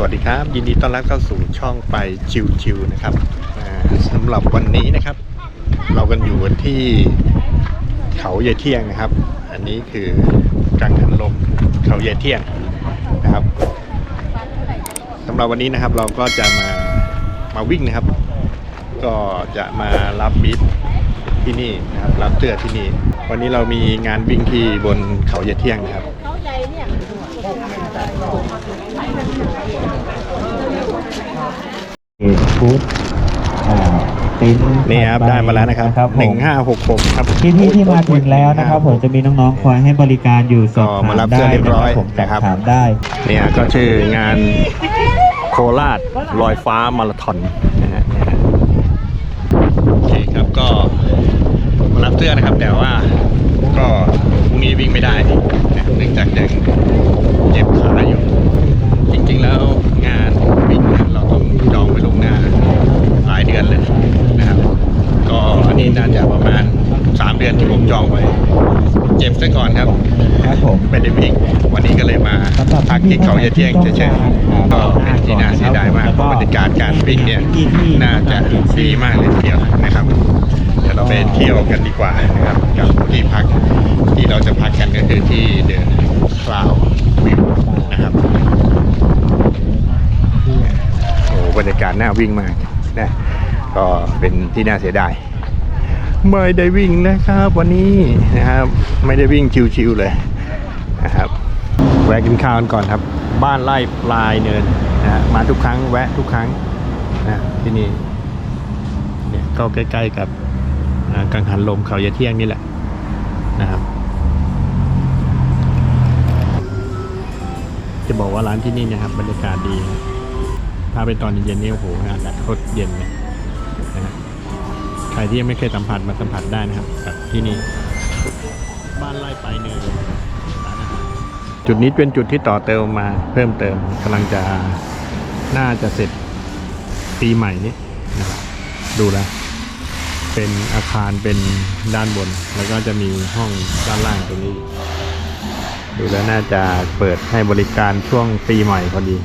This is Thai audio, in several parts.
สวัสดีครับ ยินดีต้อนรับเข้าสู่ช่องไปจิวๆนะครับอ่าสำหรับวันนี้นะครับ เรากันอยู่ที่เขาใยเที่ยงนะครับ อันนี้คือกังหันลมเขาใยเที่ยงนะครับสำหรับวันนี้นะครับเราก็จะมามาวิ่งนะครับ ก็จะมารับบิทที่นี่นะครับรับเตือที่นี่ วันนี้เรามีงานวิ่งที่บนเขาใยเที่ยงนะครับ ฟูดติ้นนี่ครับได้มาแล้วนะครับครับผมหนึ่งห้าหกหกครับที่ที่ที่มาถึงแล้วนะครับผมจะมีน้องๆคอยให้บริการอยู่สอบก็ถามมารับได้เสื้อเรียบร้อยนะผมสอบนะครับ ถามได้ เนี่ยก็ชื่องานโคราชลอยฟ้ามาราธอนนะฮะเนี่ยนะโอเคครับก็มารับเสื้อนะครับ แต่ว่าก็พรุ่งนี้วิ่งไม่ได้นะเนื่องจากยังเจ็บขาอยู่ จริงๆแล้วงาน อนเลยนะครับก็อันนี้น่าจะประมาณ 3 เดือนที่ผมจองไว้ เจ็บซะก่อนครับครับผมไม่ได้วิ่งวันนี้ก็เลยมาพักที่เขาเยเที่ยงเฉยๆก็เป็นที่น่าเสียดายมากเพราะบรรยากาศการวิ่งเนี่ยน่าจะดีมากเลยทีเดียวนะครับเดี๋ยวเราไปเที่ยวกันดีกว่านะครับกับที่พักที่เราจะพักกันก็คือที่เดอะคลาววิวนะครับโอ้บรรยากาศน่าวิ่งมากนะ ก็เป็นที่น่าเสียดายไม่ได้วิ่งนะครับ วันนี้นะครับ ไม่ได้วิ่งชิวๆเลยนะครับแวะกินข้าวกันก่อนครับ บ้านไร่ปลายเนินนะมาทุกครั้งแวะทุกครั้งนะที่นี่เนี่ยก็ใกล้ ๆ กับกังหันลมเขายะเที่ยงนี่แหละนะครับ จะบอกว่าร้านที่นี่นะครับบรรยากาศดีนะถ้าเป็นตอนเย็นๆนี่โอ้โหอากาศโคตรเย็นเลย รที่ยังไม่เคยสัมผัสมาสัมผัสได้นะครับกับที่นี่บ้านไร่ไปเนินจุดนี้เป็นจุดที่ต่อเติมมาเพิ่มเติมกำลังจะน่าจะเสร็จปีใหม่นี้นะครับดูแล้วเป็นอาคารเป็นด้านบน แล้วก็จะมีห้องด้านล่างตรงนี้ ดูแล้วน่าจะเปิดให้บริการช่วงปีใหม่พอดี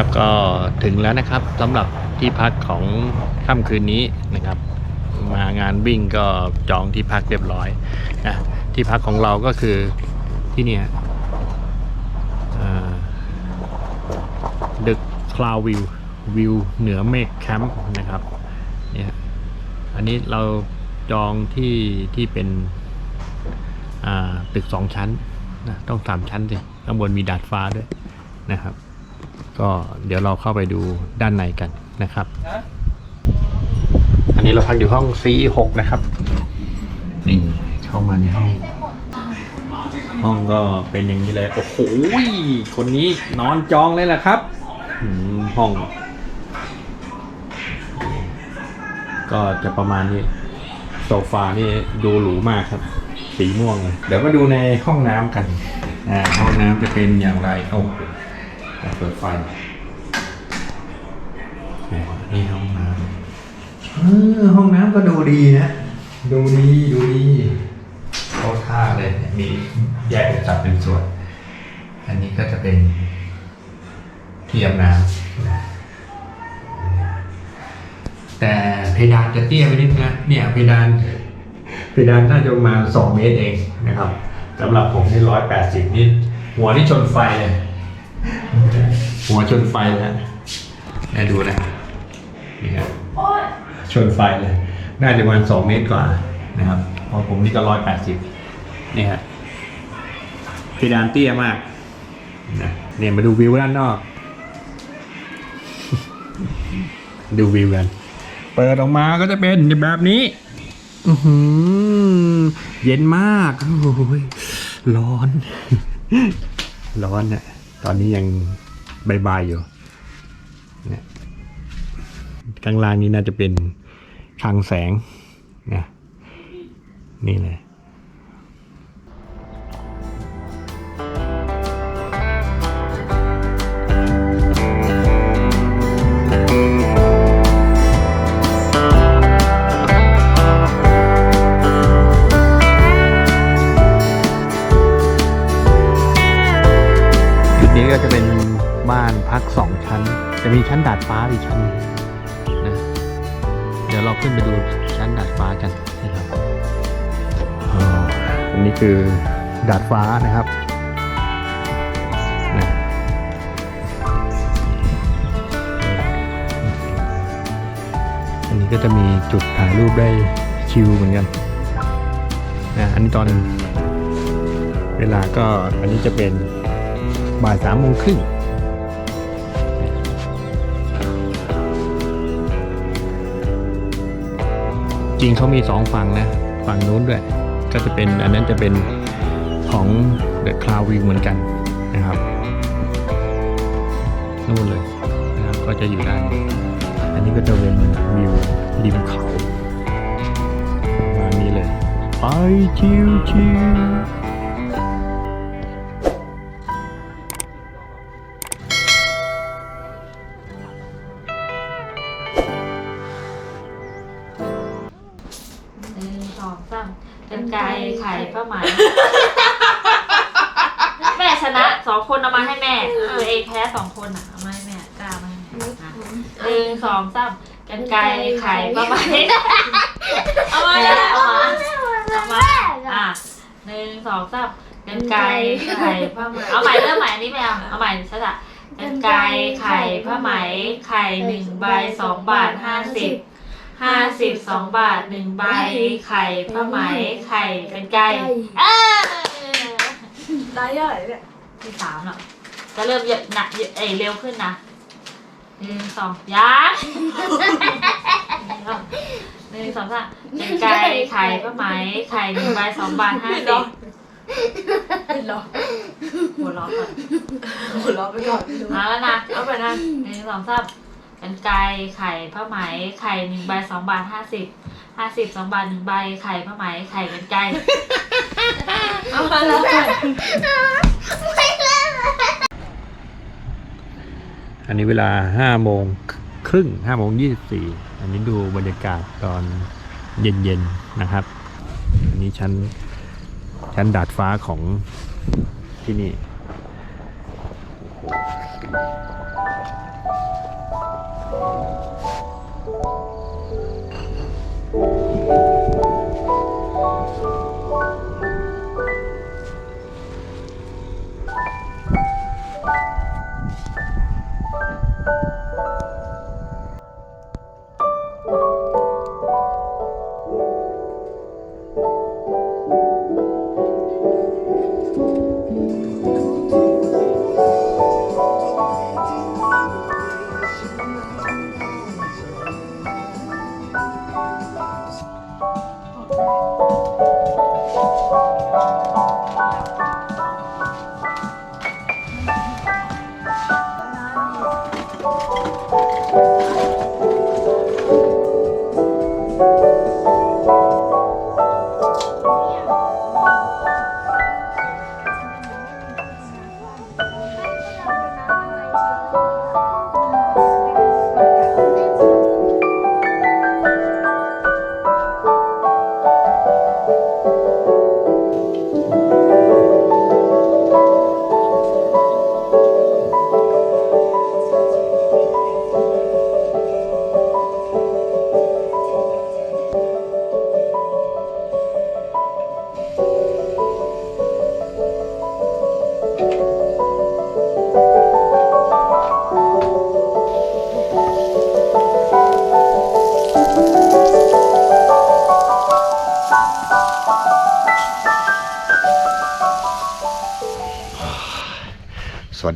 ครับก็ถึงแล้วนะครับสำหรับที่พักของค่ำคืนนี้นะครับ มางานวิ่งก็จองที่พักเรียบร้อยนะที่พักของเราก็คือที่เนี่ยดึกคลาววิววิวเหนือเมฆแคมป์นะครับเนี่ยอันนี้เราจองที่ที่เป็นตึกสองชั้นนะต้องสามชั้นสิข้างบนมีดาดฟ้าด้วยนะครับ ก็เดี๋ยวเราเข้าไปดูด้านในกันนะครับ อันนี้เราพักอยู่ห้อง C6 นะครับ นี่เข้ามาในห้อง ห้องก็เป็นอย่างนี้เลย โอ้โห คนนี้นอนจองเลยแหละครับอืมห้อง ก็จะประมาณนี้ โซฟานี่ดูหรูมากครับ สีม่วงเลย เดี๋ยวมาดูในห้องน้ำกัน อ่า ห้องน้ำจะเป็นอย่างไร โอ้โห เปิดไฟโอ้โหนี่ห้องน้ำเออห้องน้ำก็ดูดีนะ ดูดีดูดีเข้าท่าเลยเนี่ยมีแยกเป็นสัดเป็นส่วน อันนี้ก็จะเป็นที่อาบน้ำนะแต่เพดานจะเตี้ยไปนิดนะเนี่ยเพดานเพดานน่าจะประมาณสองเมตรเองนะครับสำหรับผมนี่ร้อยแปดสิบนิดหัวนี่ชนไฟเลย หัวชนไฟแล้วนะดูนะนี่ครับชนไฟเลย น่าจะประมาณสองเมตรกว่านะครับเพอผมนี่ก็ร้อยแปดสิบนี่ฮะเพดานเตี้ยมากนะเนี่ยมาดูวิวด้านนอก ดูวิวกัน เปิดออกมาก็จะเป็นแบบนี้อือหือเย็นมากโอ้ยร้อน ร้อนเนี่ยตอนนี้ยัง บายๆอยู่เนี่ยข้างล่างนี้น่าจะเป็นคลังแสงนะนี่เลย จะมีชั้นดาดฟ้าอีกชั้นนะเดี๋ยวเราขึ้นไปดูชั้นดาดฟ้ากันนะครับอันนี้คือดาดฟ้านะครับนะอันนี้ก็จะมีจุดถ่ายรูปได้ชิลเหมือนกันนะอันนี้ตอนเวลาก็อันนี้จะเป็นบ่ายสามโมงครึ่ง จริงเขามีสองฝั่งนะ ฝั่งนู้นด้วย ก็จะเป็นอันนั้นจะเป็นของ The Cloud View เหมือนกันนะครับนู่นเลยนะครับก็จะอยู่ด้านนี้อันนี้ก็จะเป็นวิวริมเขาประมาณนี้เลย ไปชิวๆ กันไกรไข่ผ้าไหมแม่ชนะสองคนเอามาให้แม่ตัวเองแพ้สองคนอะเอามาให้แม่กล้ามาให้แม่อะหนึ่งสองสามกันไกรไข่ผ้าไหมเอามาแล้วเอามาเอามาอะหนึ่งสองสามกันไกรไข่ผ้าไหมเอาใหม่เริ่มใหม่อันนี้ไม่เอาเอาใหม่ชัดอะกันไกรไข่ผ้าไหมไข่หนึ่งใบสองบาทห้าสิบ ห้าสิบสองบาทหนึ่งใบไข่ผ้าไหมไข่เป็นไก่เออได้เยอะเลยเนี่ยที่สามแล้วจะเริ่มเยอะหนักเยอะเอยเร็วขึ้นนะหนึ่งสองยังหนึ่งสองสามเป็นไก่ไข่ผ้าไหมไข่หนึ่งใบสองบาทห้าสิบเป็นหรอหัวเราะก่อนหัวเราะไปก่อนดูมาแล้วนะเอาไปนะหนึ่งสองสาม เป็นไก่ไข่ผ้าไหม ไข่หนึ่งใบสองบาทห้าสิบห้าสิบสองบาทหนึ่งใบ ไข่ผ้าไหม ไข่เป็นไก่เอามาแล้วอันนี้เวลาห้าโมงครึ่งห้าโมงยี่สิบสี่อันนี้ดูบรรยากาศตอนเย็นๆนะครับ อันนี้ชั้นชั้นดาดฟ้าของที่นี่ Thank you.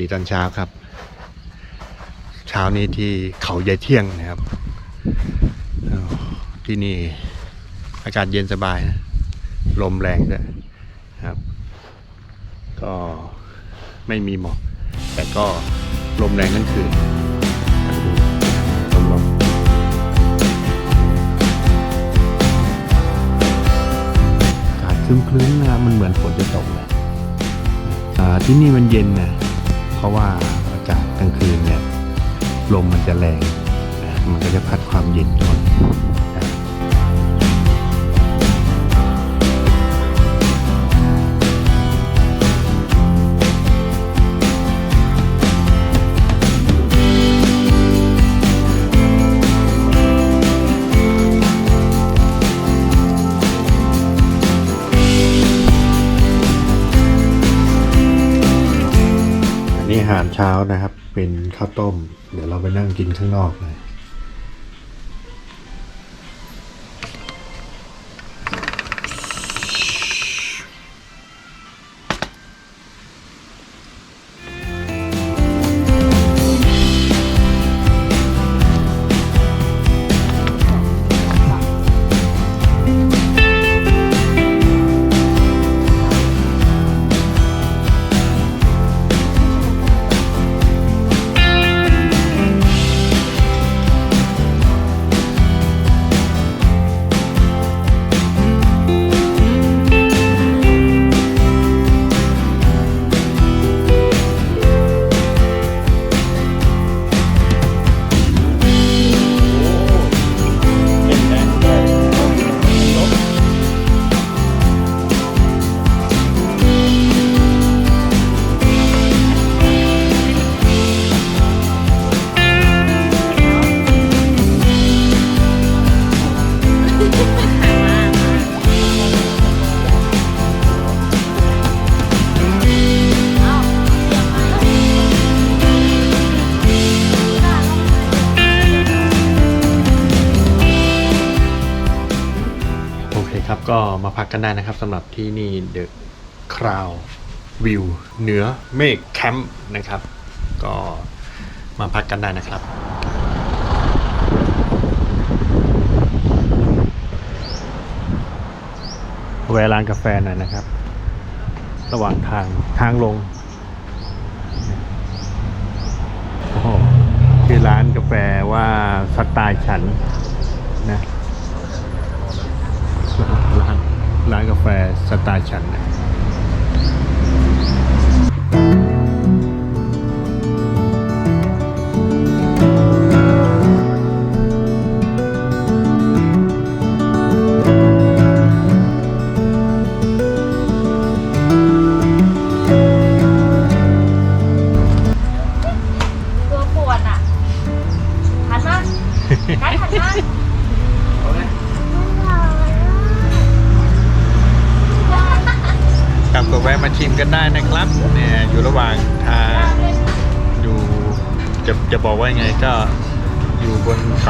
ดีตอนเช้าครับ เช้านี้ที่เขาใหญ่เที่ยงนะครับ ที่นี่อากาศเย็นสบายนะลมแรงด้วยครับ ก็ไม่มีหมอกแต่ก็ลมแรงทั้งคืนลมลมอากาศครึ้มๆนะครับมันเหมือนฝนจะตกเลยที่นี่มันเย็นนะ เพราะว่าอากาศกลางคืนเนี่ยลมมันจะแรง มันก็จะพัดความเย็นเข้ามา อันนี้อาหารเช้านะครับ เป็นข้าวต้ม เดี๋ยวเราไปนั่งกินข้างนอกเลย ก็มาพักกันได้นะครับสำหรับที่นี่ The Crown View เหนือเมฆแคมป์นะครับ ก็มาพักกันได้นะครับแวะร้านกาแฟหน่อยนะครับ ระหว่างทางทางลงชื่อร้านกาแฟว่าสไตล์ฉันนะ ร้านกาแฟสไตล์ฉันนะะ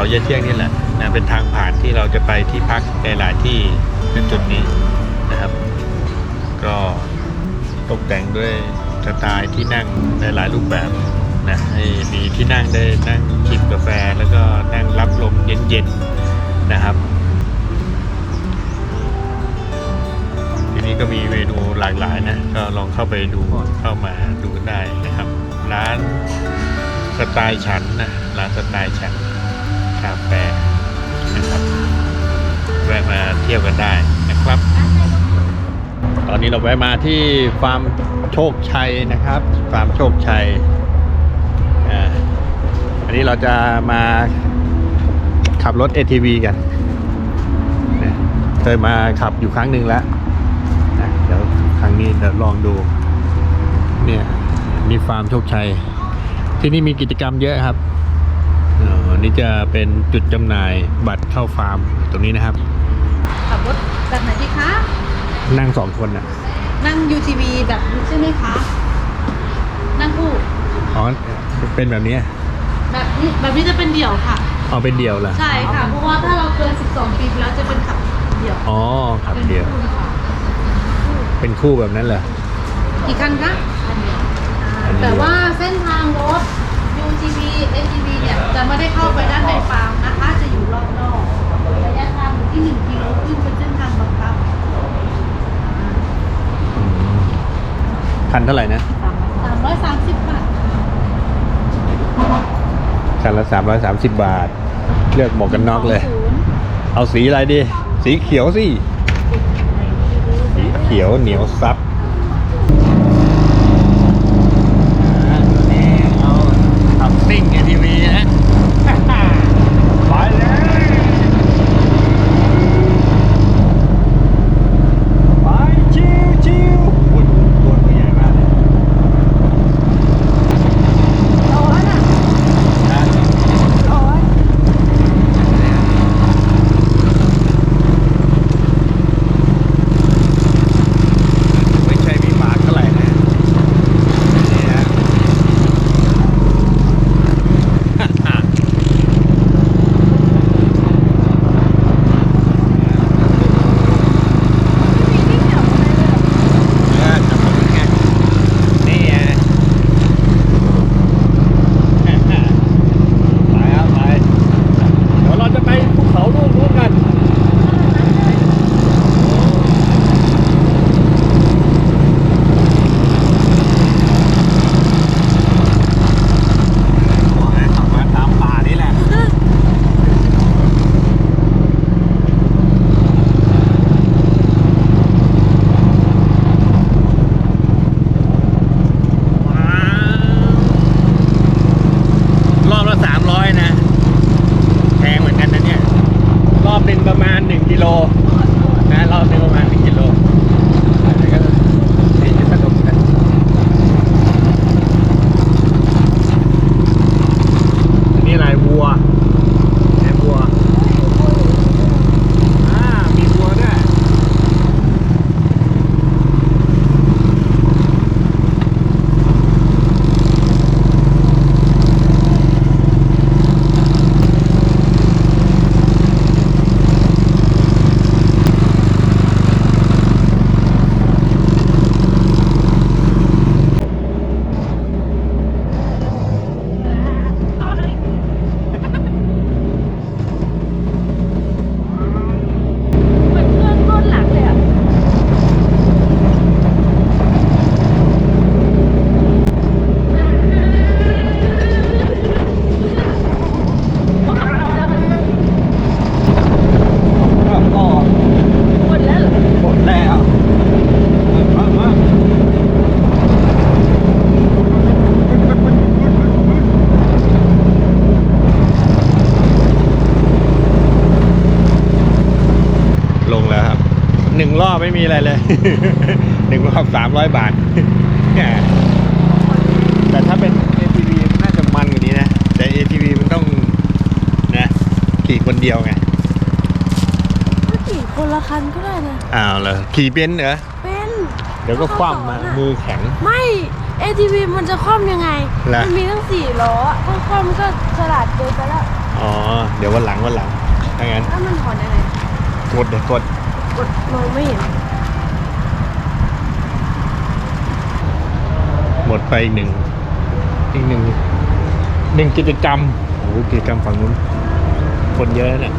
เขาเยายเที่ยงนี่แหละนะเป็นทางผ่านที่เราจะไปที่พักในหลายที่ในจุดนี้นะครับ ก็ตกแต่งด้วยสไตล์ที่นั่งในหลายรูปแบบนะให้มีที่นั่งได้นั่งชิมกาแฟแล้วก็นั่งรับลมเย็นๆนะครับทีนี้ก็มีเมนูหลากหลายนะก็ลองเข้าไปดูเข้ามาดูได้นะครับ ร้านสไตล์ฉันนะร้านสไตล์ฉัน คาเฟ่นะครับแวะมาเที่ยวกันได้นะครับ ตอนนี้เราแวะมาที่ฟาร์มโชคชัยนะครับฟาร์มโชคชัยอันนี้เราจะมาขับรถ ATV กันเคยมาขับอยู่ครั้งหนึ่งแล้วนะเดี๋ยวครั้งนี้เดี๋ยวลองดู เนี่ยนี่ฟาร์มโชคชัย ที่นี่มีกิจกรรมเยอะครับ นี่จะเป็นจุดจำหน่ายบัตรเข้าฟาร์มตรงนี้นะครับ ขับรถแบบไหนดีคะ นั่งสองคนอะ นั่ง UTV แบบนี้ใช่ไหมคะ นั่งคู่อ๋อ เป็นแบบนี้แบบนี้แบบนี้จะเป็นเดี่ยวค่ะ เอาเป็นเดี่ยวเหรอใช่ค่ะ เพราะว่าถ้าเราเกิน 12 ปีไปแล้วจะเป็นขับเดี่ยวอ๋อขับเป็นเดี่ยวคู่ค่ะเป็นคู่แบบนั้นเหรอกี่คันคะคันเดียวอันเดียวแต่ว่าเส้นทางรถ UTV ATV เนี่ยจะไม่ได้เข้าไปด้านในฟาร์มนะคะ จะอยู่รอบนอกระยะทางอยู่ที่1กิโลครึ่งเป็นเส้นทางบังคับอืมคันเท่าไหร่นะ330 บาทคันละสามร้อยสามสิบบาท เลือกหมวกกันน็อกเลย20เอาสีอะไรดี สีเขียวสิ สีเขียวเหนียวซับ รอบไม่มีอะไรเลย หนึ่งรอบสามร้อยบาท แต่ถ้าเป็น ATV น่าจะมันกว่านี้นะ แต่ ATV มันต้องนะขี่คนเดียวไงก็ขี่คนละคันก็ได้นะอ้าวเหรอขี่เป็นเหรอเป็นเดี๋ยวก็คว่ำมามือแข็ง ไม่ ATV มันจะคว่ำยังไงแล้วมันมีทั้งสี่ล้อถ้าคว่ำก็ฉลาดเกินไปแล้วอ๋อเดี๋ยววันหลังวันหลังถ้างั้นถ้ามันถอนยังไงกดเดี๋ยวกด กดมองไม่เห็น หมดไปอีกหนึ่งอีกหนึ่งหนึ่งกิจกรรมโอ้โหกิจกรรมฝั่งนู้น คนเยอะเนี่ย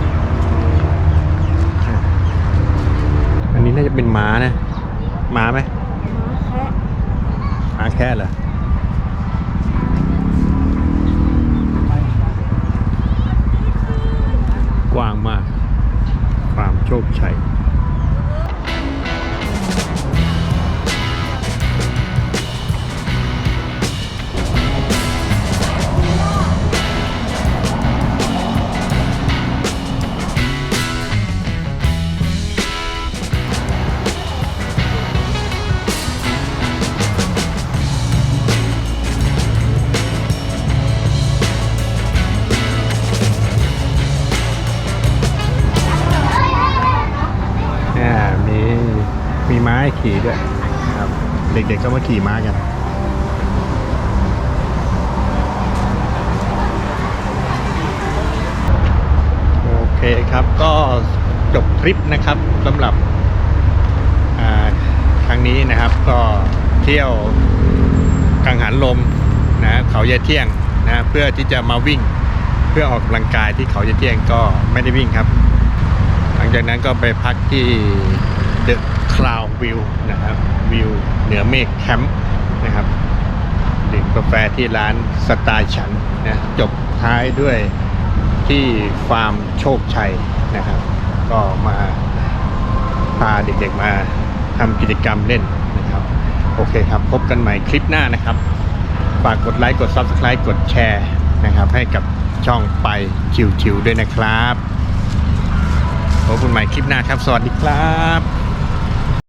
อันนี้น่าจะเป็นม้านะม้าไหมแค่ม้าแค่เหรอกว้างมาก ความโชคชัยเนี่ย ด็กๆก็มาขี่ม้ากันโอเคครับก็จบทริปนะครับสำหรับอ่าครั้งนี้นะครับก็เที่ยวกังหันลมนะเขายายเที่ยงนะเพื่อที่จะมาวิ่งเพื่อออกกำลังกายที่เขายายเที่ยงก็ไม่ได้วิ่งครับ หลังจากนั้นก็ไปพักที่ The Cloud View นะครับ วิวเหนือเมฆแคมป์นะครับดื่มกาแฟที่ร้านสไตล์ฉันนะจบท้ายด้วยที่ฟาร์มโชคชัยนะครับ ก็มาพาเด็กๆมาทำกิจกรรมเล่นนะครับ โอเคครับพบกันใหม่คลิปหน้านะครับ ฝากกดไลค์กด Subscribe กดแชร์นะครับ ให้กับช่องไปชิวๆด้วยนะครับพบกันใหม่คลิปหน้าครับ สวัสดีครับ